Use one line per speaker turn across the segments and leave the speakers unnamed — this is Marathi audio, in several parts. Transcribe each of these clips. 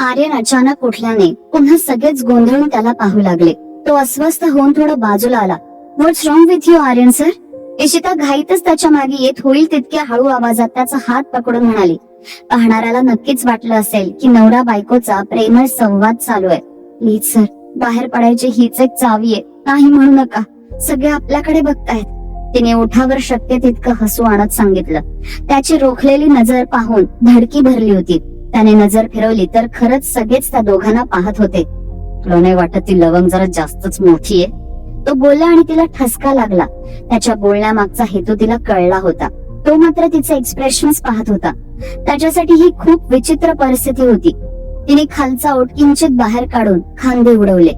आर्यन अचानक उठल्याने पुन्हा सगळेच गोंधळून त्याला पाहू लागले. तो अस्वस्थ होऊन थोडं बाजूला आला. What's wrong with you Aryan sir Ishita घाईतच त्याच्यामागे येत होईल तितक्या हळू आवाजात त्याचा हात पकडून म्हणाली. पाहणाऱ्याला नक्कीच वाटलं असेल की नवरा बायकोचा प्रेमळ संवाद चालू आहे. प्लीज सर बाहेर पडायची हीच एक चावी आहे. नाही म्हणू नका. सगळे आपल्याकडे बघतायत. तिने ओठावर शक्य तितकं हसू आणत सांगितलं. त्याची रोखलेली नजर पाहून धडकी भरली होती. त्याने नजर फिरवली तर खरंच सगळेच त्या दोघांना पाहत होते. क्लोने वाटत ती लवंग जरा जास्तच मोठी आहे? तो बोलला आणि तिला ठसका लागला. त्याच्या बोलण्यामागचा हेतू तिला कळला होता. तो मात्र तिचे एक्सप्रेशन पाहत होता. त्याच्यासाठी ही खूप विचित्र परिस्थिती होती. तिने खालचा ओट किंचित बाहेर काढून खांदे उडवले.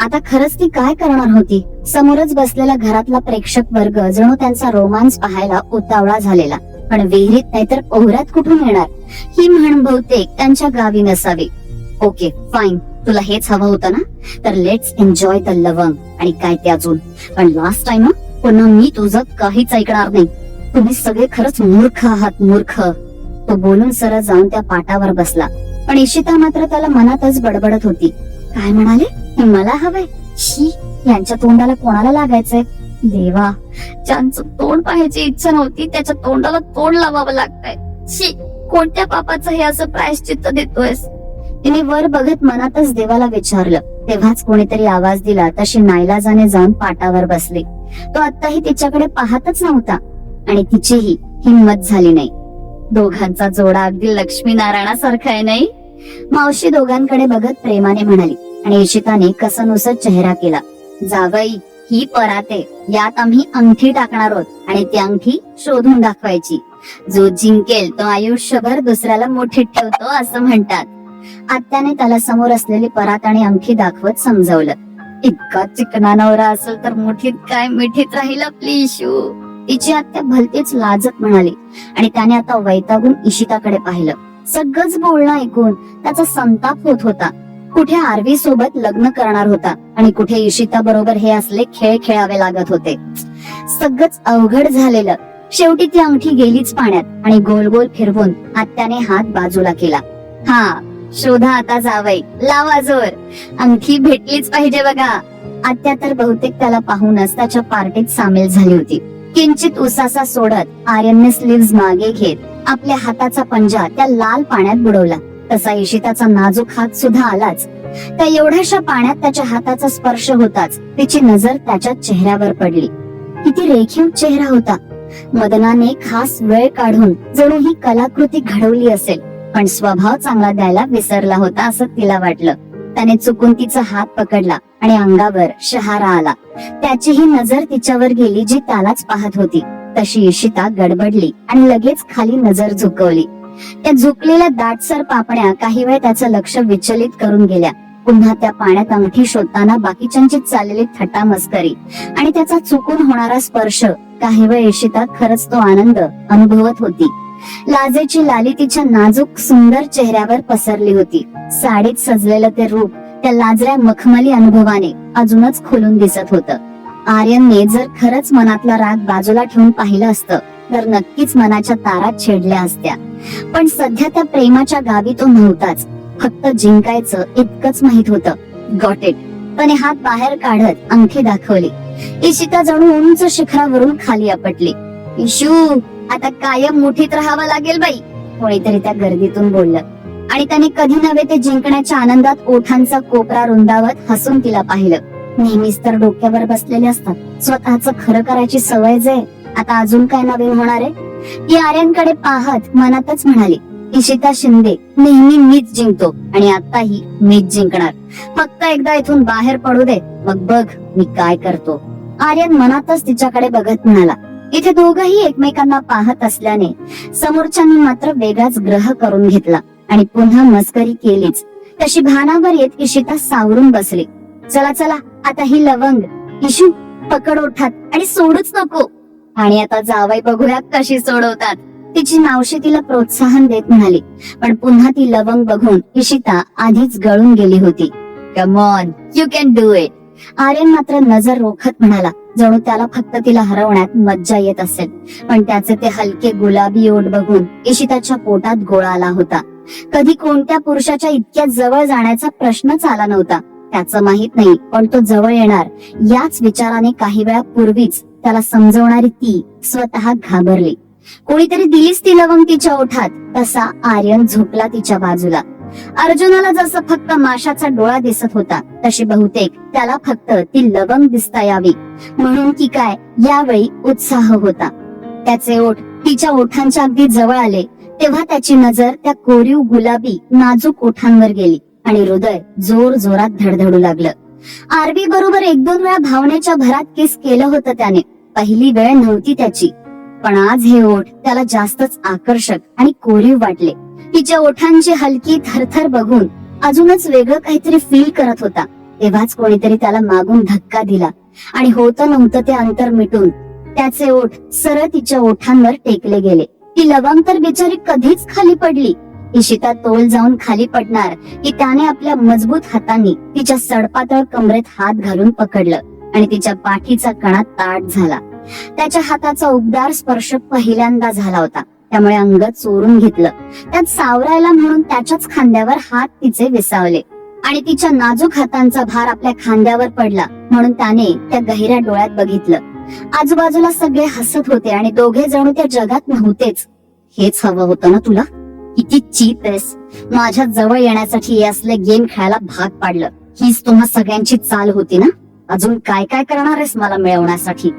आता खरंच ती काय करणार होती? समोरच बसलेला घरातला प्रेक्षक वर्ग जणू त्यांचा रोमांस पाहायला उतावळा झालेला. पण विहिरीत नाहीतर ओहऱ्यात कुठून येणार? ही म्हण बहुतेक त्यांच्या गावी नसावी. ओके फाईन तुला हेच हवं होतं ना? तर लेट्स एन्जॉय द लवंग. आणि काय ते अजून? पण लास्ट टाइम पुन्हा मी तुझं काहीच ऐकणार नाही. तुम्ही सगळे खरंच मूर्ख आहात मूर्ख. तो बोलून सरळ जाऊन त्या पाटावर बसला. पण इशिता मात्र त्याला मनातच बडबडत होती. काय म्हणाले? हे मला हवंय? शी यांच्या तोंडाला कोणाला लागायचंय? देवा ज्यांचं तोंड पाहायची इच्छा नव्हती त्याच्या तोंडाला तोंड लावावं लागतंय. शी कोणत्या पापाचं हे असं प्रायश्चित्त देतोयस? तिने वर बघत मनातच देवाला विचारलं. तेव्हाच कोणीतरी आवाज दिला तशी नाईलाजाने जाऊन पाटावर बसली. तो आत्ताही तिच्याकडे पाहतच नव्हता. आणि तिचीही हिंमत झाली नाही. दोघांचा जोडा अगदी लक्ष्मीनारायणासारखा आहे नाही? मावशी दोघांकडे बघत प्रेमाने म्हणाली आणि इशिताने कसनुसत चेहरा केला. जावई ही पराते. यात आम्ही अंगठी टाकणार आहोत आणि ती अंगठी शोधून दाखवायची. जो जिंकेल तो आयुष्यभर दुसऱ्याला मोठीत ठेवतो असं म्हणतात. आत्याने त्याला समोर असलेली परात आणि अंगठी दाखवत समजवलं. इतका चिकना नवरा असेल तर मुठीत काय मिठीत राहील आपली इशू तिची आत्या भलतीच लाजत म्हणाली आणि त्याने आता वैतागून इशिताकडे पाहिलं. सगळंच बोलणं ऐकून त्याचा संताप होत होता. कुठे आरवी सोबत लग्न करणार होता आणि कुठे इशिता बरोबर हे असले खेळ खेळावे लागत होते. सगळंच अवघड झालेलं. शेवटी ती अंगठी गेलीच पाण्यात आणि गोल गोल फिरवून आत्याने हात बाजूला केला. हा शोधा आता जावय लावा जोर. अंगठी भेटलीच पाहिजे बघा. आत्या तर बहुतेक त्याला पाहूनच त्याच्या पार्टीत सामील झाली होती. किंचित उसासा सोडत आर्यनने स्लीव्ह मागे घेत आपल्या हाताचा पंजा त्या लाल पाण्यात बुडवला. तसा इशिताचा नाजूक हात सुद्धा आलाच. त्या एवढ्याशा पाण्यात त्याच्या हाताचा स्पर्श होताच तिची नजर त्याच्या चेहऱ्यावर पडली. किती रेखीव चेहरा होता. मदनाने खास वेळ काढून जणू ही कलाकृती घडवली असेल पण स्वभाव चांगला द्यायला विसरला होता असं तिला वाटलं. त्याने चुकून तिचा हात पकडला आणि अंगावर शहारा आला. त्याची ही नजर तिच्यावर गेली जी त्यालाच पाहत होती. तशी इशिता गडबडली आणि लगेच खाली नजर झुकवली. त्या झुकलेल्या दाटसर पापण्या काही वेळ त्याचं लक्ष विचलित करून गेल्या. पुन्हा त्या पाण्यात अंगठी शोधताना बाकीच्यांची चाललेली थट्टा मस्करी आणि त्याचा चुकून होणारा स्पर्श काही वेळ इशिता खरंच तो आनंद अनुभवत होती. लाजेची लाली तिच्या नाजूक सुंदर चेहऱ्यावर पसरली होती. साडीत सजलेलं ते रूप त्या लाजऱ्या मखमली अनुभवाने अजूनच खुलून दिसत होतं. आर्यनने जर खरंच मनातला राग बाजूला ठेवून पाहिलं असतं तर नक्कीच मनाच्या तारात छेडल्या असत्या. पण सध्या त्या प्रेमाच्या गावी तो नव्हताच. फक्त जिंकायचं इतकंच माहीत होतं. गॉट इट त्याने हात बाहेर काढत अंगठी दाखवली. इशिता जणू उंच शिखरावरून खाली आपटली. इशू आता कायम मुठीत राहावं लागेल बाई कोणीतरी त्या गर्दीतून बोललं. आणि त्याने कधी नव्हे ते जिंकण्याच्या आनंदात ओठांचा कोपरा रुंदावत हसून तिला पाहिलं. नेहमीच तर डोक्यावर बसलेले असतात. स्वतःच खरं करायची सवय जे आता अजून काय नवीन होणार आहे? ती आर्यांकडे पाहत मनातच म्हणाली इशिता शिंदे. नेहमी मीच जिंकतो आणि आताही मीच जिंकणार. फक्त एकदा इथून बाहेर पडू दे. मग बघ मी काय करतो. आर्यन मनातच तिच्याकडे बघत म्हणाला इथे दोघही एकमेकांना पाहत असल्याने समोरच्यांनी मात्र वेगळाच ग्रह करून घेतला आणि पुन्हा मस्करी केलीच. तशी भानावर येत इशिता सावरून बसली. चला चला आता ही लवंग इशू पकड ओठात आणि सोडूच नको. आणि आता जावई बघूया कशी सोडवतात. तिची मावशी तिला प्रोत्साहन देत म्हणाली पण पुन्हा ती लवंग बघून इशिता आधीच गळून गेली होती. Come on you can do it Aryan मात्र नजर रोखत म्हणाला जणू त्याला फक्त तिला हरवण्यात मज्जा येत असेल पण त्याचे ते हलके गुलाबी ओठ बघून इशिताच्या पोटात गोळा आला होता. कधी कोणत्या पुरुषाच्या इतक्या जवळ जाण्याचा प्रश्नच आला नव्हता. त्याचं माहीत नाही पण तो जवळ येणार याच विचाराने काही वेळा पूर्वीच त्याला समजवणारी ती स्वतः घाबरली. कोणीतरी दिलीच ती लवंग तिच्या ओठात तसा आर्यन झोपला तिच्या बाजूला. अर्जुनाला जसं फक्त माशाचा डोळा दिसत होता तशी बहुतेक त्याला फक्त ती लवंग दिसता यावी. म्हणून की काय यावेळी उत्साह होता. त्याचे ओठ तिच्या ओठांच्या अगदी जवळ आले तेव्हा त्याची नजर त्या कोरीव गुलाबी नाजूक ओठांवर गेली आणि हृदय जोर जोरात धडधडू लागलं. आरबी बरोबर एक दोन वेळा भावनेच्या भरात किस केलं होतं त्याने पहिली वेळ नव्हती त्याची. पण आज हे ओठ त्याला जास्तच आकर्षक आणि कोरीव वाटले. तिच्या ओठांची हलकी थरथर बघून अजूनच वेगळं काहीतरी फील करत होता. तेव्हाच कोणीतरी त्याला मागून धक्का दिला. आणि होतं नव्हतं ते अंतर मिटून त्याचे ओठ सरळ तिच्या ओठांवर टेकले गेले. ती लवंग तर बिचारी कधीच खाली पडली. इशिता तोल जाऊन खाली पडणार की त्याने आपल्या मजबूत हातांनी तिच्या सडपातळ कमरेत हात घालून पकडलं आणि तिच्या पाठीचा कणा ताट झाला. त्याच्या हाताचा उबदार स्पर्श पहिल्यांदा झाला होता. त्यामुळे अंग चोरून घेतलं. त्यात सावरायला म्हणून त्याच्याच खांद्यावर हात तिचे विसावले. आणि तिच्या नाजूक हातांचा भार आपल्या खांद्यावर पडला म्हणून त्याने त्या गहिऱ्या डोळ्यात बघितलं. आजूबाजूला सगळे हसत होते आणि दोघे जणू त्या जगात नव्हतेच. हेच हवं होतं ना तुला? किती चीप आहेस. माझ्या जवळ येण्यासाठी हे असले गेम खेळायला भाग पाडलं. हीच तुम्हा सगळ्यांची चाल होती ना? अजून काय काय करणार आहेस मला मिळवण्यासाठी?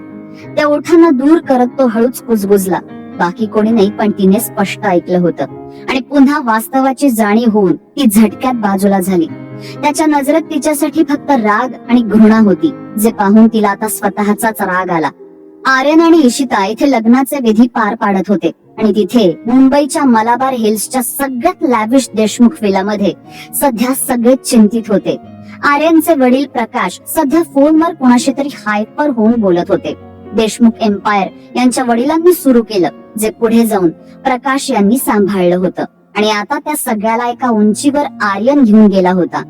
त्या ओठांना दूर करत तो हळूच कुजबुजला बाकी कोणी नाही पण तिने स्पष्ट ऐकलं होतं. आणि पुन्हा वास्तवाची जाणीव होऊन ती झटक्यात बाजूला झाली. त्याच्या नजरेत तिच्यासाठी फक्त राग आणि घृणा होती जे पाहून तिला आता स्वतःचाच राग आला. आर्यन आणि इशिता इथे लग्नाचे विधी पार पाडत होते आणि तिथे मुंबईच्या मलाबार हिल्सच्या सगळ्यात लॅविश देशमुख विलामध्ये सध्या सगळे चिंतित होते. आर्यनचे वडील प्रकाश सध्या फोनवर कोणाशी तरी हायपर होऊन बोलत होते. देशमुख एम्पायर यांच्या वडिलांनी सुरू केलं जे पुढे जाऊन प्रकाश यांनी सांभाळलं होतं. आणि आता त्या सगळ्याला एका उंचीवर आर्यन घेऊन गेला होता.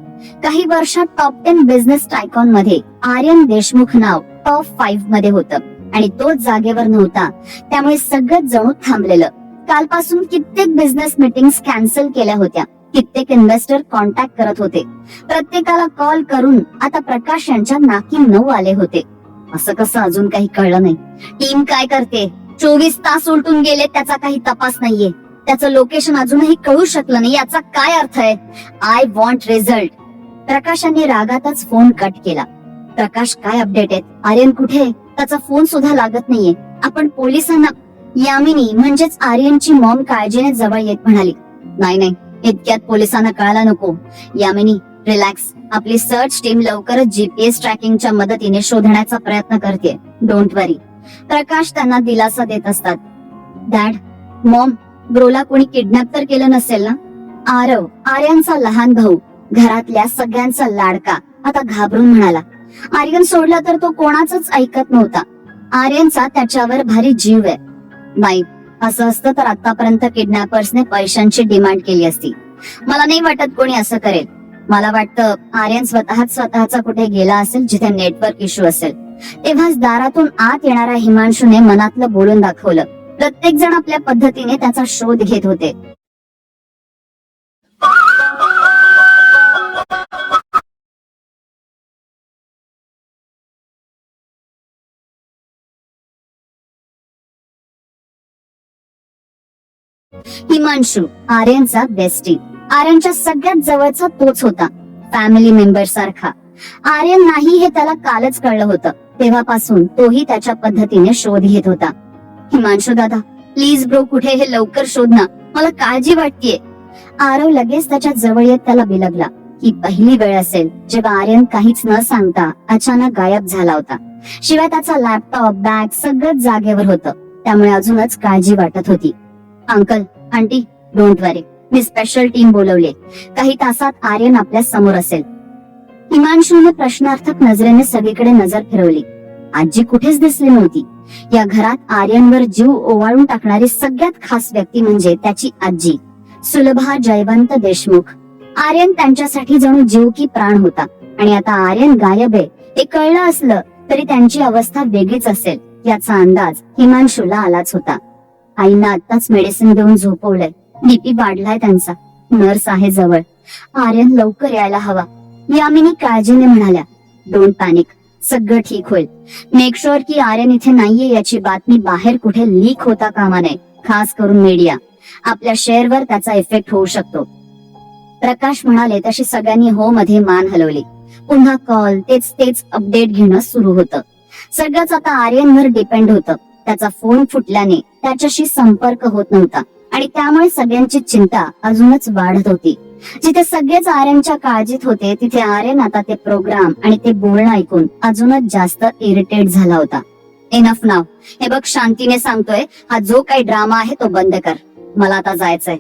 काही वर्षात टॉप टेन बिझनेस टायकॉनमध्ये आर्यन देशमुख नाव टॉप फाईव्हमध्ये होतं. आणि तोच जागेवर नव्हता. त्यामुळे सगळं जणू थांबलेलं. कालपासून कित्येक बिझनेस मीटिंग कॅन्सल केल्या होत्या. कित्येक इन्व्हेस्टर कॉन्टॅक्ट करत होते. प्रत्येकाला कॉल करून आता प्रकाश यांच्या नाकी नऊ आले होते. असं कसं अजून काही कळलं नाही. टीम काय करते? चोवीस तास उलटून गेले त्याचा काही तपास नाहीये. त्याचं लोकेशन अजूनही कळू शकलं नाही याचा काय अर्थ आहे? आय वॉन्ट रिझल्ट प्रकाशाने रागातच फोन कट केला. प्रकाश काय अपडेट आहेत? आर्यन कुठे त्याचा फोन सुद्धा लागत नाहीये. आपण पोलिसांना यामिनी म्हणजेच आर्यनची मॉम काळजीने जवळ येत म्हणाली. नाही नाही इतक्यात पोलिसांना कळायला नको. यामिनी रिलॅक्स आपली सर्च टीम लवकरच जीपीएस ट्रॅकिंगच्या मदतीने शोधण्याचा प्रयत्न करते. डोंट वरी प्रकाश त्यांना दिलासा देत असतात. डॅड मॉम ब्रोला कोणी किडनॅप तर केलं नसेल ना? आरव आर्यनचा लहान भाऊ घरातल्या सगळ्यांचा लाडका आता घाबरून म्हणाला. आर्यन सोडला तर तो कोणाच ऐकत नव्हता. आर्यनचा त्याच्यावर भारी जीव आहे. माईक असं असतं तर आतापर्यंत किडनॅपर्सने पैशांची डिमांड केली असती. मला नाही वाटत कोणी असं करेल. मला वाटतं आर्यन स्वतःच स्वतःचा कुठे गेला असेल जिथे नेटवर्क इश्यू असेल. तेव्हाच दारातून आत येणाऱ्या हिमांशूने मनातलं बोलून दाखवलं. प्रत्येक जण आपल्या पद्धतीने त्याचा शोध घेत होते. हिमांशू आर्यनचा बेस्टी आर्यनच्या सगळ्यात जवळचा तोच होता फॅमिली मेंबर सारखा. आर्यन नाही हे त्याला कालच कळलं होतं. तेव्हापासून तोही त्याच्या पद्धतीने शोध घेत होता. हिमांशू दादा प्लीज ब्रो कुठे हे लवकर शोध ना. मला काळजी वाटतेय. आरव लगेच त्याच्याजवळ येत त्याला बिलगला ही पहिली वेळ असेल जेव्हा आर्यन काहीच न सांगता अचानक गायब झाला होता. शिवाय त्याचा लॅपटॉप बॅग सगळंच जागेवर होतं. त्यामुळे अजूनच काळजी वाटत होती. अंकल आंटी डोंट वरी मी स्पेशल टीम बोलवले. काही तासात आर्यन आपल्यासमोर असेल. हिमांशूने प्रश्नार्थक नजरेने सगळीकडे नजर फिरवली. आजी कुठेच दिसली नव्हती. या घरात आर्यनवर जीव ओवाळून टाकणारी सगळ्यात खास व्यक्ती म्हणजे त्याची आजी सुलभा जयवंत देशमुख. आर्यन त्यांच्यासाठी जणू जीव की प्राण होता आणि आता आर्यन गायब आहे. हे कळलं असलं तरी त्यांची अवस्था वेगळीच असेल. याचा अंदाज हिमांशूला आलाच होता. आईना आताच मेडिसिन देऊन झोपवलंय. बीपी वाढलाय त्यांचा. नर्स आहे जवळ. आर्यन लवकर यायला हवा. यामिनी काळजीने म्हणाल्या डोंट पॅनिक सगळं ठीक होईल. मेक शुअर की आर्यन इथे नाहीये याची बातमी बाहेर कुठे लीक होता कामा नये खास करून मीडिया आपल्या शेअरवर त्याचा इफेक्ट होऊ शकतो. प्रकाश म्हणाले तशी सगळ्यांनी हो मध्ये मान हलवली. पुन्हा कॉल तेच तेच अपडेट घेणं सुरू होतं. सगळंच आता आर्यनवर डिपेंड होतं. त्याचा फोन फुटल्याने त्याच्याशी संपर्क होत नव्हता. आणि त्यामुळे सगळ्यांची चिंता अजूनच वाढत होती. जिथे सगळेच आर्यनच्या काळजीत होते तिथे आर्यन आता ते प्रोग्राम आणि ते बोलणं ऐकून अजूनच जास्त इरिटेट झाला होता. एनफ नाव हे बघ शांतीने सांगतोय हा जो काही ड्रामा आहे तो बंद कर. मला आता जायचंय.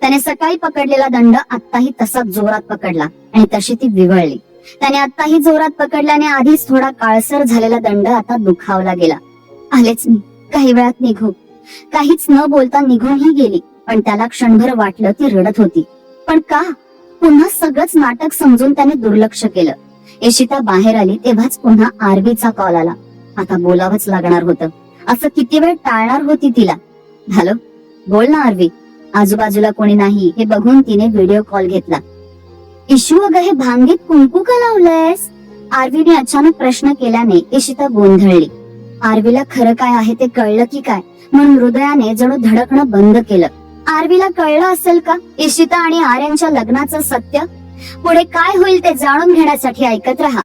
त्याने सकाळी पकडलेला दंड आत्ताही तसाच जोरात पकडला आणि तशी ती विवळली. त्याने आत्ताही जोरात पकडल्याने आधीच थोडा काळसर झालेला दंड आता दुखावला गेला. आलेच मी. काही वेळात निघू. काहीच न बोलता निघूनही गेली. पण त्याला क्षणभर वाटलं ती रडत होती. पण का? पुन्हा सगळंच नाटक समजून त्याने दुर्लक्ष केलं. येशिता बाहेर आली तेव्हाच पुन्हा आरबीचा कॉल आला. आता बोलावंच लागणार होतं. असं किती वेळ टाळणार होती तिला? हॅलो? बोल ना आरवी आजूबाजूला कोणी नाही हे बघून तिने व्हिडिओ कॉल घेतला. इशू अगं हे भांगीत कुंकू का लावलंयस? आरवीने अचानक प्रश्न केल्याने इशिता गोंधळली. आरवीला खरं काय आहे ते कळलं की काय? म्हणून हृदयाने जणू धडकणं बंद केलं. आरवीला कळलं असेल का? इशिता आणि आर्यांच्या लग्नाचं सत्य? पुढे काय होईल ते जाणून घेण्यासाठी ऐकत राहा.